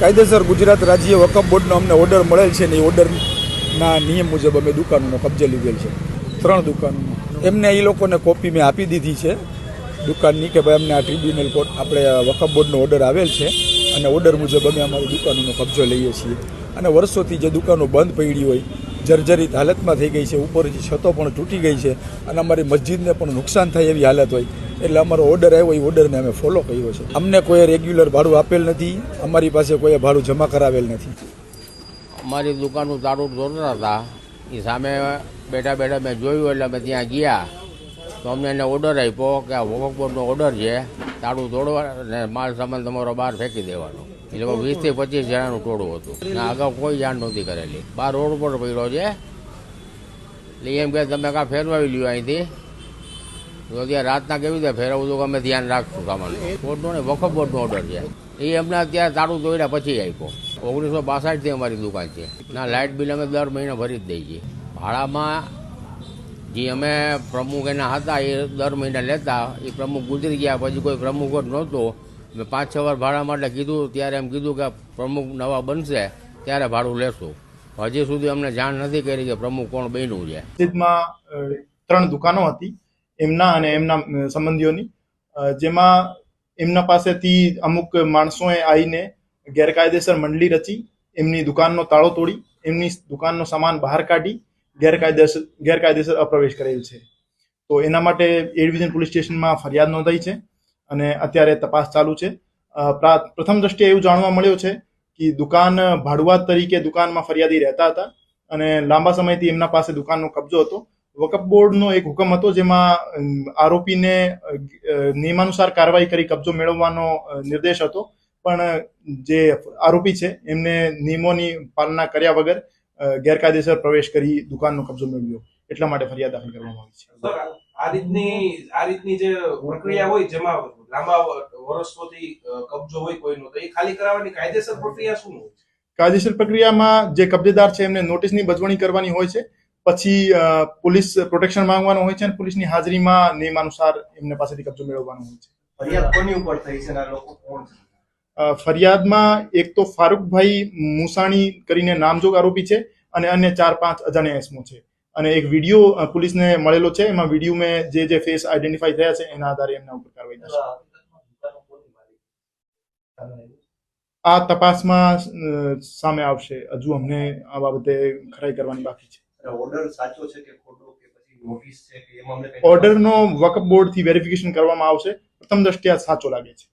કાયદેસર ગુજરાત રાજ્ય વકફ બોર્ડનો અમને ઓર્ડર મળેલ છે ને એ ઓર્ડરના નિયમ મુજબ અમે દુકાનોનો કબજે લીધેલ છે. ત્રણ દુકાનોનો. એમને એ લોકોને કોપી મેં આપી દીધી છે. દુકાનની કે ભાઈ અમને આ ટ્રિબ્યુનલ કોર્ટ આપણે વકફ બોર્ડનો ઓર્ડર આવેલ છે અને ઓર્ડર મુજબ અમે અમારી દુકાનોનો કબજો લઈએ છીએ. અને વર્ષોથી જે દુકાનો બંધ પડી હોય, જર્જરિત હાલતમાં થઈ ગઈ છે ઉપર છતો પણ તૂટી ગઈ છે અને અમારી મસ્જિદને પણ નુકસાન થાય એવી હાલત હોય. એટલે અમારો ઓર્ડર આવ્યો, એ ઓર્ડરને અમે ફોલો કર્યો છે. અમને કોઈ રેગ્યુલર ભાડું આપેલ નથી, અમારી પાસે કોઈ ભાડું જમા કરાવેલ નથી. અમારી દુકાનનું તારું દોરતા હતા. એ સામે બેઠા બેઠા મેં જોયું એટલે અમે ત્યાં ગયા. તો અમને એને ઓર્ડર આપ્યો કે આ વોકબોર્ડનો ઓર્ડર છે તાળું તોડવા અને માલ સામાન તમારો બહાર ફેંકી દેવાનો. એટલે લોકો વીસથી પચીસ જણાનું ટોળું હતું. ને અગાઉ કોઈ જાણ નહોતી કરેલી. બહાર રોડ પર પડ્યો છે. એટલે એમ કે તમે કાં ફેરવાવી લ્યો અહીંથી. તો રાતના કેવી રીતે ફેરવવું તો અમે ધ્યાન રાખશું સામાન બોર્ડનો ને વકફ બોર્ડનો ઓર્ડર છે. એ અમને અત્યારે તારું તોડ્યા પછી આપ્યો. ઓગણીસો બાસઠથી અમારી દુકાન છે. ના, લાઇટ બિલ અમે દર મહિને ભરી જ દઈએ છીએ. ભાડામાં જે અમે પ્રમુખ એના હતા, એ દર મહિને લેતા. એ પ્રમુખ ગુજરી ગયા. પછી કોઈ પ્રમુખ જ નહોતો. મેં પાંચ, છ વાર ભાડા માટે કીધું. ત્યારે એમ કીધું કે પ્રમુખ નવા બનશે, ત્યારે ભાડું લેશું. હજી સુધી અમને જાણ નથી કરી કે પ્રમુખ કોણ બન્યું છે. ત્રણ દુકાનો હતી. એમના અને એમના સંબંધીઓની. જેમાં એમના પાસેથી અમુક માણસોએ આવીને ગેરકાયદેસર મંડળી રચી, એમની દુકાનનો તાળો તોડી, એમની દુકાનનો સામાન બહાર કાઢી ગેરકાયદેસર ગેરકાયદેસર અપ્રવેશ કરેલ છે. તો એના માટે એ ડિવિઝન પોલીસ સ્ટેશનમાં ફરિયાદ નોંધાઈ છે અને અત્યારે તપાસ ચાલુ છે. પ્રા- પ્રથમ દ્રષ્ટિએ એવું જાણવા મળ્યું છે કે દુકાન ભાડુઆત તરીકે દુકાનમાં ફરિયાદી રહેતા હતા અને લાંબા સમયથી એમના પાસે દુકાનનો કબજો હતો. વકફ બોર્ડનો એક હુકમ હતો જેમાં આરોપીને નિયમાનુસાર કાર્યવાહી કરી કબજો મેળવવાનો નિર્દેશ હતો. પણ જે આરોપી છે એમને નિયમોની પાલના કર્યા વગર ગેરકાયદેસર પ્રવેશ કરી દુકાનનો કબજો મેળવ્યો. એટલા માટે ફરિયાદ દાખલ કરવામાં આવી છે. આ રીતની આ રીતની જે પ્રક્રિયા હોય જેમાં લાંબા વર્ષોથી કબજો હોય કોઈનો તો એ ખાલી કરાવવાની કાયદેસર પ્રક્રિયા શું હોય? કાયદેસર પ્રક્રિયામાં જે કબજેદાર છે એમને નોટિસની બજવણી કરવાની હોય છે. પછી પોલીસ પ્રોટેક્શન માંગવાનું હોય છે અને પોલીસની હાજરીમાં નિયમાનુસાર એમને પાસેથી કબજો મેળવવાનો હોય છે. ફરિયાદ કોની ઉપર થઈ છે આ લોકો કોણ છે? ફરિયાદમાં એક તો ફારૂકભાઈ મુસાણી કરીને નામજોગ આરોપી છે અને અન્ય ચાર પાંચ અજાણ્યા એસમો છે. અને એક વીડિયો પોલીસને મળેલો છે. એમાં વીડિયો મેં જે જે ફેસ આઈડેન્ટિફાઈ થયા છે એના આધારે એમના ઉપર કાર્યવાહી થશે. આ તપાસમાં સામે આવશે. હજુ અમને આ બાબતે ખરાઈ કરવાની બાકી છે. ઓર્ડર સાચો છે કે ખોટો કે પછી નોટિસ છે કે એમાં અમને ઓર્ડરનો વકફ બોર્ડથી વેરિફિકેશન કરવામાં આવશે. પ્રથમ દ્રષ્ટિએ સાચો લાગે છે.